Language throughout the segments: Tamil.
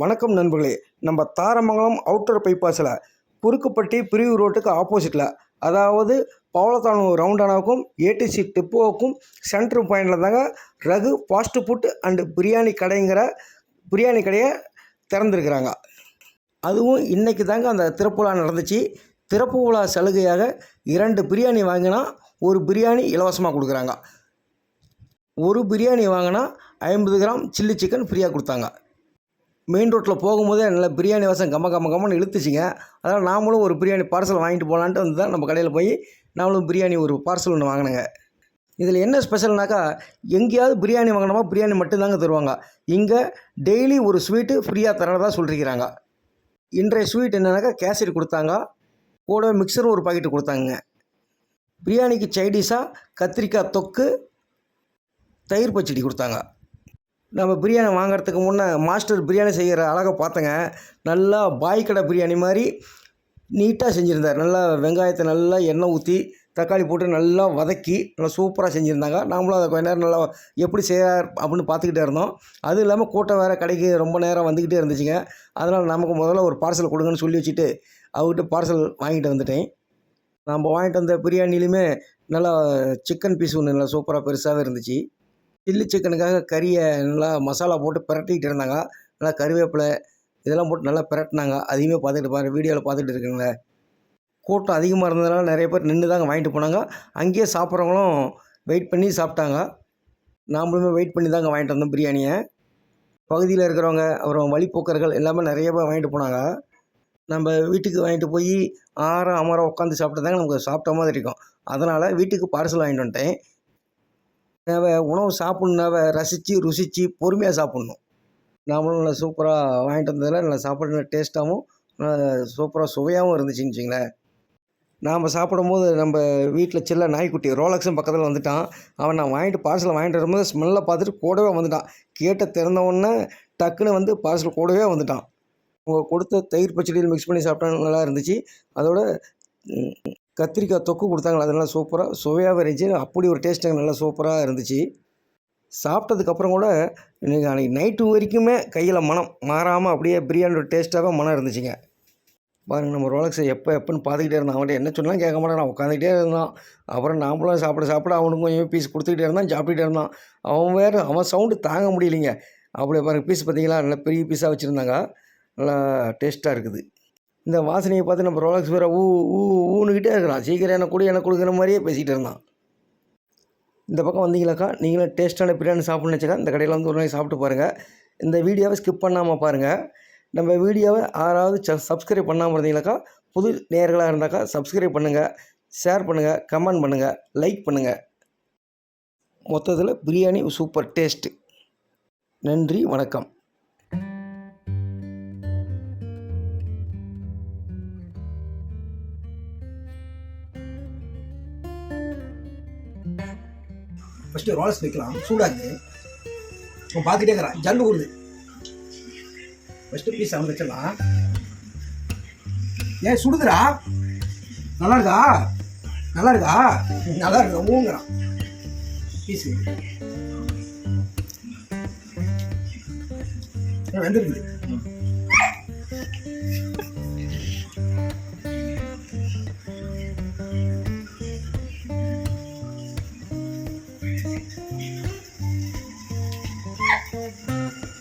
வணக்கம் நண்பர்களே. நம்ம தாரமங்கலம் அவுட்டர் பைபாஸில் குறுக்குப்பட்டி பிரிவு ரோட்டுக்கு ஆப்போசிட்டில் அதாவது பவளத்தானூர் ரவுண்டானாவுக்கும் ஏடிசி டிப்போவுக்கும் சென்ட்ரு பாயிண்டில் தாங்க Raghu fast food and biryani கடைங்கிற biryani கடையை திறந்துருக்கிறாங்க. அதுவும் இன்றைக்கி தாங்க அந்த திறப்பு நடந்துச்சு. திறப்பு விழா சலுகையாக இரண்டு பிரியாணி வாங்கினா ஒரு பிரியாணி இலவசமாக கொடுக்குறாங்க. ஒரு பிரியாணி வாங்கினா ஐம்பது கிராம் சில்லி சிக்கன் ஃப்ரீயாக கொடுத்தாங்க. மெயின் ரோட்டில் போகும்போதே நல்லா பிரியாணி வாசம் கம்ம கம்ம கம்மன்னு இழுத்துச்சிங்க. அதனால் நாமளும் ஒரு பிரியாணி பார்சல் வாங்கிட்டு போகலான்ட்டு வந்து தான் நம்ம கடையில் போய் நாமளும் பிரியாணி ஒரு பார்சல் ஒன்று வாங்கினேங்க. இதில் என்ன ஸ்பெஷல்னாக்கா எங்கேயாவது பிரியாணி வாங்கினோமா பிரியாணி மட்டும்தாங்க தருவாங்க. இங்கே டெய்லி ஒரு ஸ்வீட்டு ஃப்ரீயாக தரதான் சொல்லியிருக்கிறாங்க இன்றைய ஸ்வீட் என்னன்னாக்கா கேசரி கொடுத்தாங்க. கூட மிக்சரும் ஒரு பாக்கெட்டு கொடுத்தாங்க பிரியாணிக்கு சைடிஷாக கத்திரிக்காய் தொக்கு தயிர் பச்சடி கொடுத்தாங்க. நம்ம பிரியாணி வாங்குறதுக்கு முன்னே மாஸ்டர் பிரியாணி செய்கிற அழகை பார்த்தேங்க. நல்லா பாய் கடை பிரியாணி மாதிரி நீட்டாக செஞ்சுருந்தார். நல்லா வெங்காயத்தை நல்லா எண்ணெய் ஊற்றி தக்காளி போட்டு நல்லா வதக்கி நல்லா சூப்பராக செஞ்சுருந்தாங்க. நாமளும் அதை கொஞ்ச நேரம் நல்லா எப்படி செய்கிறார் அப்படின்னு பார்த்துக்கிட்டே இருந்தோம். அதுவும் இல்லாமல் கூட்டம் வேறு கடைக்கு ரொம்ப நேரம் வந்துக்கிட்டே இருந்துச்சுங்க. அதனால் நமக்கு முதல்ல ஒரு பார்சல் கொடுங்கன்னு சொல்லி வச்சுட்டு அவர்கிட்ட பார்சல் வாங்கிட்டு வந்துட்டேன். நம்ம வாங்கிட்டு வந்த பிரியாணிலையுமே நல்லா சிக்கன் பீஸ் ஒன்று நல்லா சூப்பராக பெருசாகவே இருந்துச்சு. சில்லி சிக்கனுக்காக கறியை நல்லா மசாலா போட்டு பிரட்டிக்கிட்டு இருந்தாங்க. நல்லா கருவேப்பிலை இதெல்லாம் போட்டு நல்லா பிரட்டினாங்க. அதையுமே பார்த்துட்டு பாருங்கள் வீடியோவில் பார்த்துட்டு இருக்குங்களேன் கூட்டம் அதிகமாக இருந்ததுனால நிறைய பேர் நின்று தாங்க வாங்கிட்டு போனாங்க. அங்கேயே சாப்பிட்றவங்களும் வெயிட் பண்ணி சாப்பிட்டாங்க. நாமளுமே வெயிட் பண்ணி தாங்க வாங்கிட்டு வந்தோம் பிரியாணியை. பகுதியில் இருக்கிறவங்க அப்புறம் வழிப்போக்கர்கள் எல்லாமே நிறைய பேர் வாங்கிட்டு போனாங்க. நம்ம வீட்டுக்கு வாங்கிட்டு போய் ஆற அமரம் உட்காந்து சாப்பிட்டு தாங்க நமக்கு சாப்பிட்ட மாதிரி இருக்கும். அதனால் வீட்டுக்கு பார்சல் வாங்கிட்டு வந்துட்டேன். உணவு சாப்பிட்ணுனாவே ரசித்து ருசித்து பொறுமையாக சாப்பிட்ணும். நாமளும் நல்லா சூப்பராக வாங்கிட்டு வந்ததில் நல்லா சாப்பாடு நல்லா டேஸ்ட்டாகவும் சூப்பராக சுவையாகவும் இருந்துச்சுன்னு வச்சிங்களேன் நாம் சாப்பிடும்போது நம்ம வீட்டில் சில்ல நாய்க்குட்டி ரோலக்ஸும் பக்கத்தில் வந்துட்டான். அவன் நான் வாங்கிட்டு பார்சலை வாங்கிட்டு வரும்போது ஸ்மெல்லை பார்த்துட்டு கூடவே வந்துட்டான். கேட்ட திறந்தவொடனே டக்குன்னு வந்து பார்சல் கூடவே வந்துட்டான். உங்கள் கொடுத்த தயிர் பச்சடியில் மிக்ஸ் பண்ணி சாப்பிட்டா நல்லா இருந்துச்சு. அதோட கத்திரிக்காய் தொக்கு கொடுத்தாங்களா அது நல்லா சூப்பராக சுவையாகவே இருந்துச்சு. அப்படி ஒரு டேஸ்ட்டு நல்லா சூப்பராக இருந்துச்சு. சாப்பிட்டதுக்கப்புறம் கூட எனக்கு அன்றைக்கி நைட்டு வரைக்குமே கையில் மனம் மாறாமல் அப்படியே பிரியாணியோட டேஸ்ட்டாகவே மனம் இருந்துச்சுங்க. பாருங்க நம்ம ரோலக்ஸை எப்போ எப்போன்னு பார்த்துக்கிட்டே இருந்தான். அவன்கிட்ட என்ன சொன்னாலும் கேட்க மாட்டேன். நான் உட்காந்துக்கிட்டே இருந்தான். அப்புறம் நாம்பளும் சாப்பிட சாப்பிட அவனுக்கு கொஞ்சம் பீஸ் கொடுத்துக்கிட்டே இருந்தான். சாப்பிட்டுட்டே இருந்தான். அவன் வேறு அவன் சவுண்டு தாங்க முடியலைங்க. அப்படியே பாருங்கள் பீஸ் பார்த்தீங்களா? நல்லா பெரிய பீஸாக வச்சுருந்தாங்க. நல்லா டேஸ்ட்டாக இருக்குது. இந்த வாசனையை பார்த்து நம்ம ரோலக்ஸ் வேறு ஊ ஊ ஊனுக்கிட்டே இருக்கிறான் சீக்கிரம் எனக்கு கொடு எனக்கு கொடுக்குற மாதிரியே பேசிகிட்டு இருந்தான். இந்த பக்கம் வந்தீங்களாக்கா? நீங்களும் டேஸ்ட்டான பிரியாணி சாப்பிட்ணுன்னு வச்சுக்கா இந்த கடையில் வந்து ஒரு நாளைக்கு சாப்பிட்டு பாருங்கள் இந்த வீடியோவை ஸ்கிப் பண்ணாமல் பாருங்கள் நம்ம வீடியோவை யாராவது ச சப்ஸ்கிரைப் பண்ணாமல் இருந்தீங்களாக்கா? புது நேர்களாக இருந்தாக்கா சப்ஸ்கிரைப் பண்ணுங்கள் ஷேர் பண்ணுங்கள் கமெண்ட் பண்ணுங்கள் லைக் பண்ணுங்கள் மொத்தத்தில் பிரியாணி சூப்பர் டேஸ்ட்டு நன்றி வணக்கம். ஃபஸ்ட்டு ரோலஸ் வைக்கலாம். சூடாகுது இப்போ பார்த்துட்டே இருக்கிறான். ஜல்லு ஊறுது ஃபஸ்ட்டு பீஸ் அவன் வச்சிடலாம். ஏன் சுடுதுரா நல்லா இருக்கா? நல்லா இருக்கா? நல்லா இருக்கா? ஊங்குறான். பீஸு வெந்திருக்குது.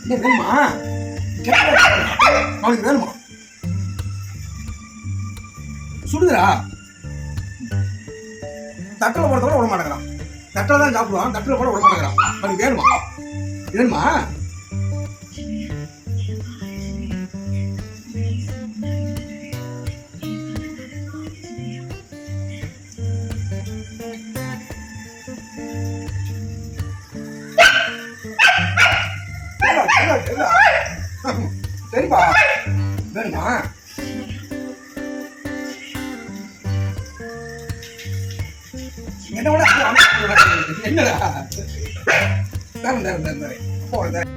வேணுமா அவனுக்கு வேணுமா? சுடுதுரா தட்டில் போடுறத கூட விட மாட்டேங்கிறான். தட்டில் தான் சாப்பிடுவான் தட்டில் போட விட மாட்டேங்கிறான். அவனுக்கு வேணுமா? வேணுமா? சரிப்பா. வேணுமா? என்ன விட என்னடா? தரேன் தரேன் தரேன் தரேன். போகிறேன்